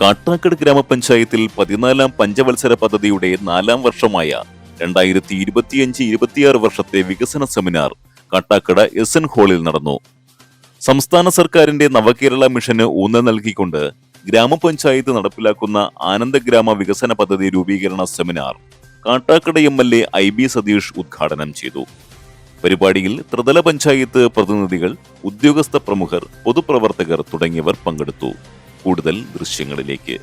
കാട്ടാക്കട് ഗ്രാമപഞ്ചായത്തിൽ പതിനാലാം പഞ്ചവത്സര പദ്ധതിയുടെ നാലാം വർഷമായ രണ്ടായിരത്തി ഇരുപത്തിയഞ്ച് ഇരുപത്തിയാറ് വർഷത്തെ വികസന സെമിനാർ കാട്ടാക്കട എസ് എൻ ഹാളിൽ നടന്നു. സംസ്ഥാന സർക്കാരിന്റെ നവകേരള മിഷന് ഊന്നൽ നൽകിക്കൊണ്ട് ഗ്രാമപഞ്ചായത്ത് നടപ്പിലാക്കുന്ന ആനന്ദഗ്രാമ വികസന പദ്ധതി രൂപീകരണ seminar Kattakada M L A I B Satheesh ഉദ്ഘാടനം ചെയ്തു. പരിപാടിയിൽ ത്രിതല പഞ്ചായത്ത് പ്രതിനിധികൾ ഉദ്യോഗസ്ഥ പ്രമുഖർ പൊതുപ്രവർത്തകർ തുടങ്ങിയവർ പങ്കെടുത്തു. കൂടുതൽ ദൃശ്യങ്ങളിലേക്ക്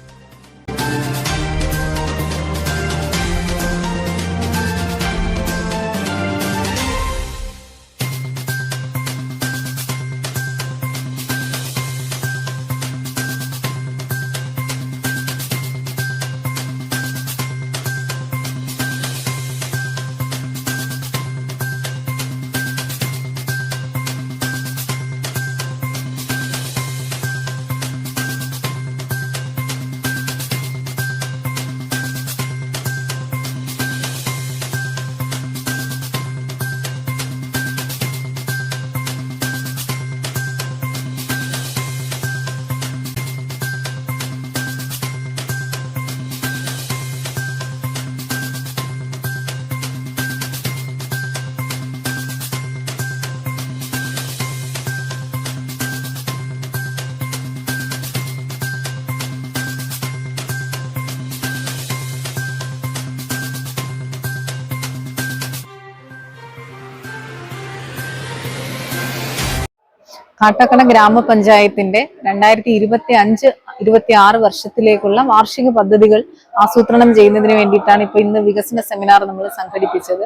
കാട്ടക്കട ഗ്രാമപഞ്ചായത്തിന്റെ രണ്ടായിരത്തി ഇരുപത്തി അഞ്ച് ഇരുപത്തി ആറ് വർഷത്തിലേക്കുള്ള വാർഷിക പദ്ധതികൾ ആസൂത്രണം ചെയ്യുന്നതിന് വേണ്ടിയിട്ടാണ് ഇപ്പൊ ഇന്ന് വികസന സെമിനാർ നമ്മൾ സംഘടിപ്പിച്ചത്.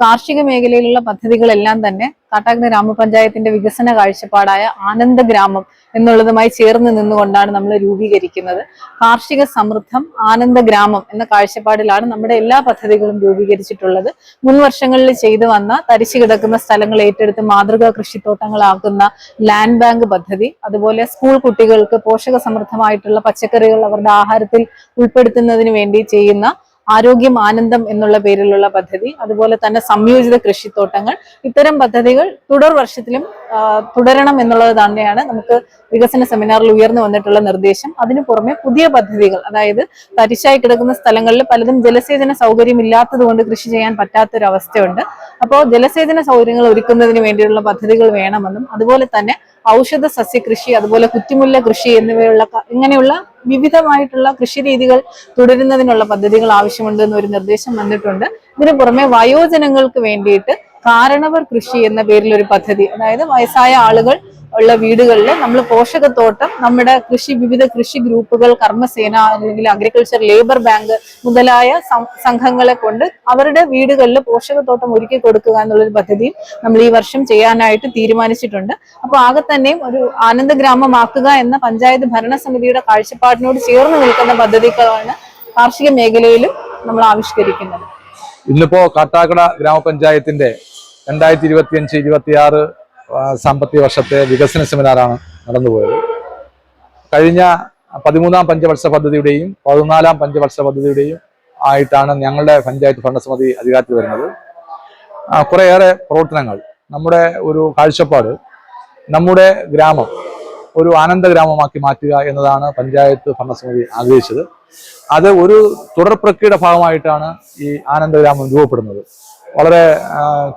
കാർഷിക മേഖലയിലുള്ള പദ്ധതികളെല്ലാം തന്നെ കാട്ടാക്കട ഗ്രാമപഞ്ചായത്തിന്റെ വികസന കാഴ്ചപ്പാടായ ആനന്ദ ഗ്രാമം എന്നുള്ളതുമായി ചേർന്ന് നിന്നുകൊണ്ടാണ് നമ്മൾ രൂപീകരിക്കുന്നത്. കാർഷിക സമൃദ്ധം ആനന്ദ ഗ്രാമം എന്ന കാഴ്ചപ്പാടിലാണ് നമ്മുടെ എല്ലാ പദ്ധതികളും രൂപീകരിച്ചിട്ടുള്ളത്. മുൻ വർഷങ്ങളിൽ ചെയ്തു വന്ന തരിച്ചു കിടക്കുന്ന സ്ഥലങ്ങൾ ഏറ്റെടുത്ത് മാതൃകാ കൃഷിത്തോട്ടങ്ങളാക്കുന്ന ലാൻഡ് ബാങ്ക് പദ്ധതി അതുപോലെ സ്കൂൾ കുട്ടികൾക്ക് പോഷക സമൃദ്ധമായിട്ടുള്ള പച്ചക്കറികൾ അവരുടെ ആഹാരത്തിൽ ഉൾപ്പെടുത്തുന്നതിന് വേണ്ടി ചെയ്യുന്ന ആരോഗ്യം ആനന്ദം എന്നുള്ള പേരിലുള്ള പദ്ധതി അതുപോലെ തന്നെ സംയോജിത കൃഷിത്തോട്ടങ്ങൾ ഇത്തരം പദ്ധതികൾ തുടർ വർഷത്തിലും തുടരണം എന്നുള്ളത് തന്നെയാണ് നമുക്ക് വികസന സെമിനാറിൽ ഉയർന്നു വന്നിട്ടുള്ള നിർദ്ദേശം. അതിനു പുറമെ പുതിയ പദ്ധതികൾ അതായത് തരിശായി കിടക്കുന്ന സ്ഥലങ്ങളിൽ പലതും ജലസേചന സൗകര്യം ഇല്ലാത്തത് കൊണ്ട് കൃഷി ചെയ്യാൻ പറ്റാത്തൊരവസ്ഥയുണ്ട്. അപ്പോൾ ജലസേചന സൗകര്യങ്ങൾ ഒരുക്കുന്നതിന് വേണ്ടിയുള്ള പദ്ധതികൾ വേണമെന്നും അതുപോലെ തന്നെ ഔഷധ സസ്യകൃഷി അതുപോലെ കുറ്റിമുല്ല കൃഷി എന്നിവയുള്ള ഇങ്ങനെയുള്ള വിവിധമായിട്ടുള്ള കൃഷി രീതികൾ തുടരുന്നതിനുള്ള പദ്ധതികൾ ആവശ്യമുണ്ട് എന്നൊരു നിർദ്ദേശം വന്നിട്ടുണ്ട്. ഇതിനു പുറമെ വയോജനങ്ങൾക്ക് വേണ്ടിയിട്ട് കാരണവർ കൃഷി എന്ന പേരിൽ ഒരു പദ്ധതി അതായത് വയസ്സായ ആളുകൾ ഉള്ള വീടുകളിൽ നമ്മൾ പോഷകത്തോട്ടം നമ്മുടെ കൃഷി വിവിധ കൃഷി ഗ്രൂപ്പുകൾ കർമ്മസേന അല്ലെങ്കിൽ അഗ്രികൾച്ചർ ലേബർ ബാങ്ക് മുതലായ സംഘങ്ങളെ കൊണ്ട് അവരുടെ വീടുകളിൽ പോഷകത്തോട്ടം ഒരുക്കി കൊടുക്കുക എന്നുള്ളൊരു പദ്ധതിയും നമ്മൾ ഈ വർഷം ചെയ്യാനായിട്ട് തീരുമാനിച്ചിട്ടുണ്ട്. അപ്പോൾ ആകെ തന്നെയും ഒരു ആനന്ദ ഗ്രാമമാക്കുക എന്ന പഞ്ചായത്ത് ഭരണസമിതിയുടെ കാഴ്ചപ്പാടിനോട് ചേർന്ന് നിൽക്കുന്ന പദ്ധതികളാണ് കാർഷിക മേഖലയിലും നമ്മൾ ആവിഷ്കരിക്കുന്നത്. ഇന്നിപ്പോ കാട്ടാക്കട ഗ്രാമപഞ്ചായത്തിന്റെ രണ്ടായിരത്തി ഇരുപത്തി അഞ്ച് ഇരുപത്തി ആറ് സാമ്പത്തിക വർഷത്തെ വികസന സെമിനാറാണ് നടന്നുപോയത്. കഴിഞ്ഞ പതിമൂന്നാം പഞ്ചവത്സര പദ്ധതിയുടെയും പതിനാലാം പഞ്ചവത്സര പദ്ധതിയുടെയും ആയിട്ടാണ് ഞങ്ങളുടെ പഞ്ചായത്ത് ഭരണസമിതി അധികാരത്തിൽ വരുന്നത്. കുറേയേറെ പ്രവർത്തനങ്ങൾ. നമ്മുടെ ഒരു കാഴ്ചപ്പാട് നമ്മുടെ ഗ്രാമം ഒരു ആനന്ദ ഗ്രാമമാക്കി മാറ്റുക എന്നതാണ് പഞ്ചായത്ത് ഭരണസമിതി ആഗ്രഹിച്ചത്. അത് ഒരു തുടർ പ്രക്രിയയുടെ ഭാഗമായിട്ടാണ് ഈ ആനന്ദ ഗ്രാമം രൂപപ്പെടുന്നത്. വളരെ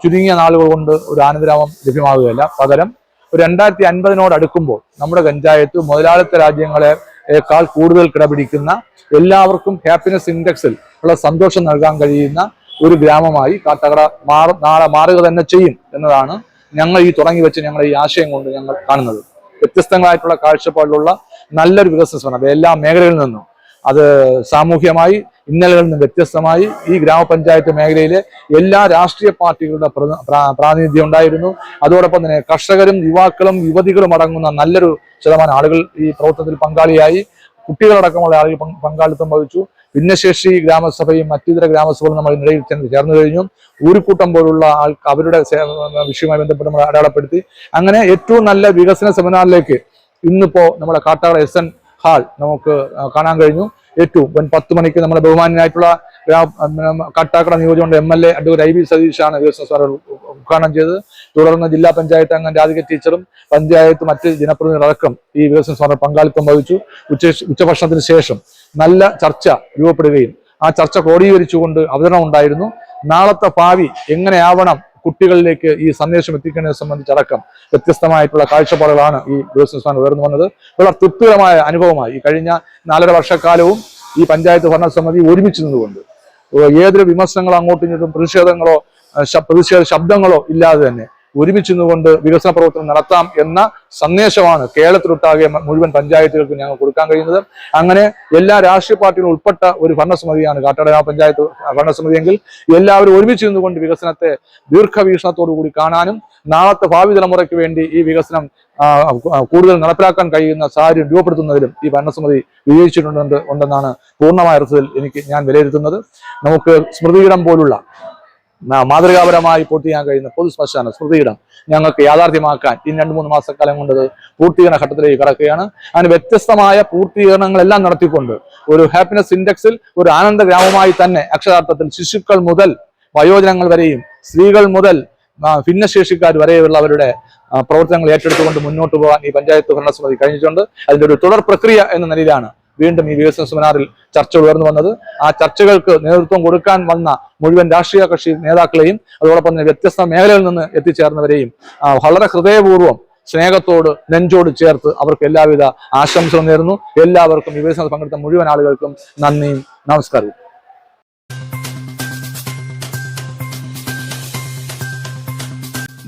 ചുരുങ്ങിയ നാളുകൾ കൊണ്ട് ഒരു ആനന്ദരാമം ലഭ്യമാകുകയല്ല. പകരം ഒരു രണ്ടായിരത്തി അൻപതിനോട് അടുക്കുമ്പോൾ നമ്മുടെ പഞ്ചായത്ത് മുതലാളിത്ത രാജ്യങ്ങളെക്കാൾ കൂടുതൽ കിടപിടിക്കുന്ന എല്ലാവർക്കും ഹാപ്പിനെസ് ഇൻഡെക്സിൽ ഉള്ള സന്തോഷം നൽകാൻ കഴിയുന്ന ഒരു ഗ്രാമമായി കാട്ടകട മാറ നാളെ മാറുക തന്നെ ചെയ്യും എന്നതാണ് ഞങ്ങൾ ഈ തുടങ്ങി വെച്ച് ഞങ്ങൾ ഈ ആശയം കൊണ്ട് ഞങ്ങൾ കാണുന്നത്. വ്യത്യസ്തങ്ങളായിട്ടുള്ള കാഴ്ചപ്പാടിലുള്ള നല്ലൊരു വികസന ശ്രമം എല്ലാ മേഖലകളിൽ നിന്നും അത് സാമൂഹ്യമായി ഇന്നലകളിൽ നിന്ന് വ്യത്യസ്തമായി ഈ ഗ്രാമപഞ്ചായത്ത് മേഖലയിലെ എല്ലാ രാഷ്ട്രീയ പാർട്ടികളുടെ പ്രാതിനിധ്യം ഉണ്ടായിരുന്നു. അതോടൊപ്പം തന്നെ കർഷകരും യുവാക്കളും യുവതികളും അടങ്ങുന്ന നല്ലൊരു ശതമാനം ആളുകൾ ഈ പ്രവർത്തനത്തിൽ പങ്കാളിയായി. കുട്ടികളടക്കമുള്ള ആളുകൾ പങ്കാളിത്തം വഹിച്ചു. ഭിന്നശേഷി ഗ്രാമസഭയും മറ്റിതര ഗ്രാമസഭകളും നമ്മൾ ഇന്നലെ ചേർന്ന് കഴിഞ്ഞു. ഊരുക്കൂട്ടം പോലുള്ള ആൾ അവരുടെ വിഷയവുമായി ബന്ധപ്പെട്ട് നമ്മൾ അടയാളപ്പെടുത്തി. അങ്ങനെ ഏറ്റവും നല്ല വികസന സെമിനാറിലേക്ക് ഇന്നിപ്പോ നമ്മുടെ കാട്ടാള എസ് എൻ ഹാൾ നമുക്ക് കാണാൻ കഴിഞ്ഞു. ഏറ്റവും പത്ത് മണിക്ക് നമ്മുടെ ബഹുമാനായിട്ടുള്ള കാട്ടാക്കട നിയോജകമണ്ഡലം M L A advocate I B സതീഷാണ് സ്മാരക ഉദ്ഘാടനം ചെയ്തത്. തുടർന്ന് ജില്ലാ പഞ്ചായത്ത് അംഗം രാധിക ടീച്ചറും പഞ്ചായത്ത് മറ്റ് ജനപ്രതിനിധികളടക്കം ഈ വികസന സ്മാരക പങ്കാളിത്തം വഹിച്ചു. ഉച്ച ഉച്ചഭക്ഷണത്തിന് ശേഷം നല്ല ചർച്ച രൂപപ്പെടുകയും ആ ചർച്ച ക്രോഡീകരിച്ചുകൊണ്ട് അവതരണം ഉണ്ടായിരുന്നു. നാളത്തെ ഭാവി എങ്ങനെയാവണം കുട്ടികളിലേക്ക് ഈ സന്ദേശം എത്തിക്കുന്നതിനെ സംബന്ധിച്ചടക്കം വ്യത്യസ്തമായിട്ടുള്ള കാഴ്ചപ്പാടുകളാണ് ഈ ബിസിനസ്മാൻ ഉയർന്നു വന്നത്. വളരെ തൃപ്തികരമായ അനുഭവമായി ഈ കഴിഞ്ഞ നാലര വർഷക്കാലവും ഈ പഞ്ചായത്ത് ഭരണസമിതി ഒരുമിച്ച് നിന്നുകൊണ്ട് ഏതൊരു വിമർശനങ്ങളോ അങ്ങോട്ടും ഇങ്ങോട്ടും പ്രതിഷേധങ്ങളോ പ്രതിഷേധ ശബ്ദങ്ങളോ ഇല്ലാതെ തന്നെ ഒരുമിച്ച് നിന്നുകൊണ്ട് വികസന പ്രവർത്തനം നടത്താം എന്ന സന്ദേശമാണ് കേരളത്തിലൊട്ടാകെ മുഴുവൻ പഞ്ചായത്തുകൾക്ക് ഞങ്ങൾ കൊടുക്കാൻ കഴിയുന്നത്. അങ്ങനെ എല്ലാ രാഷ്ട്രീയ പാർട്ടികളും ഉൾപ്പെട്ട ഒരു ഭരണസമിതിയാണ് കാട്ടാട പഞ്ചായത്ത് ഭരണസമിതി എങ്കിൽ എല്ലാവരും ഒരുമിച്ച് നിന്നുകൊണ്ട് വികസനത്തെ ദീർഘവീക്ഷണത്തോടു കൂടി കാണാനും നാളത്തെ ഭാവി തലമുറയ്ക്ക് വേണ്ടി ഈ വികസനം കൂടുതൽ നടപ്പിലാക്കാൻ കഴിയുന്ന സാഹചര്യം രൂപപ്പെടുത്തുന്നതിലും ഈ ഭരണസമിതി വിജയിച്ചിട്ടുണ്ട് ഉണ്ടെന്നാണ് പൂർണമായ അർത്ഥത്തിൽ എനിക്ക് ഞാൻ വിലയിരുത്തുന്നത്. നമുക്ക് സ്മൃതിയിടം പോലുള്ള മാതൃകാപരമായി പൂർത്തിയാക്കാൻ കഴിയുന്ന പൊതു ശ്മശാന സ്മൃതിയിടം ഞങ്ങൾക്ക് യാഥാർത്ഥ്യമാക്കാൻ ഇനി രണ്ട് മൂന്ന് മാസക്കാലം കൊണ്ട് അത് പൂർത്തീകരണ ഘട്ടത്തിലേക്ക് കടക്കുകയാണ്. അതിന് വ്യത്യസ്തമായ പൂർത്തീകരണങ്ങളെല്ലാം നടത്തിക്കൊണ്ട് ഒരു ഹാപ്പിനെസ് ഇൻഡെക്സിൽ ഒരു ആനന്ദ ഗ്രാമമായി തന്നെ അക്ഷരാർത്ഥത്തിൽ ശിശുക്കൾ മുതൽ വയോജനങ്ങൾ വരെയും സ്ത്രീകൾ മുതൽ ഭിന്നശേഷിക്കാർ വരെയുള്ളവരുടെ പ്രവർത്തനങ്ങൾ ഏറ്റെടുത്തുകൊണ്ട് മുന്നോട്ട് പോകാൻ ഈ പഞ്ചായത്ത് ഭരണസമിതി കഴിഞ്ഞിട്ടുണ്ട്. അതിന്റെ ഒരു തുടർ പ്രക്രിയ എന്ന നിലയിലാണ് വീണ്ടും ഈ വികസന സെമിനാറിൽ ചർച്ച ഉയർന്നു വന്നത്. ആ ചർച്ചകൾക്ക് നേതൃത്വം കൊടുക്കാൻ വന്ന മുഴുവൻ രാഷ്ട്രീയ കക്ഷി നേതാക്കളെയും അതോടൊപ്പം തന്നെ വ്യത്യസ്ത മേഖലയിൽ നിന്ന് എത്തിച്ചേർന്നവരെയും വളരെ ഹൃദയപൂർവം സ്നേഹത്തോട് നെഞ്ചോട് ചേർത്ത് അവർക്ക് എല്ലാവിധ ആശംസകളും നേരുന്നു. എല്ലാവർക്കും ഈ വികസനത്തിൽ പങ്കെടുത്ത മുഴുവൻ ആളുകൾക്കും നന്ദിയും നമസ്കാരവും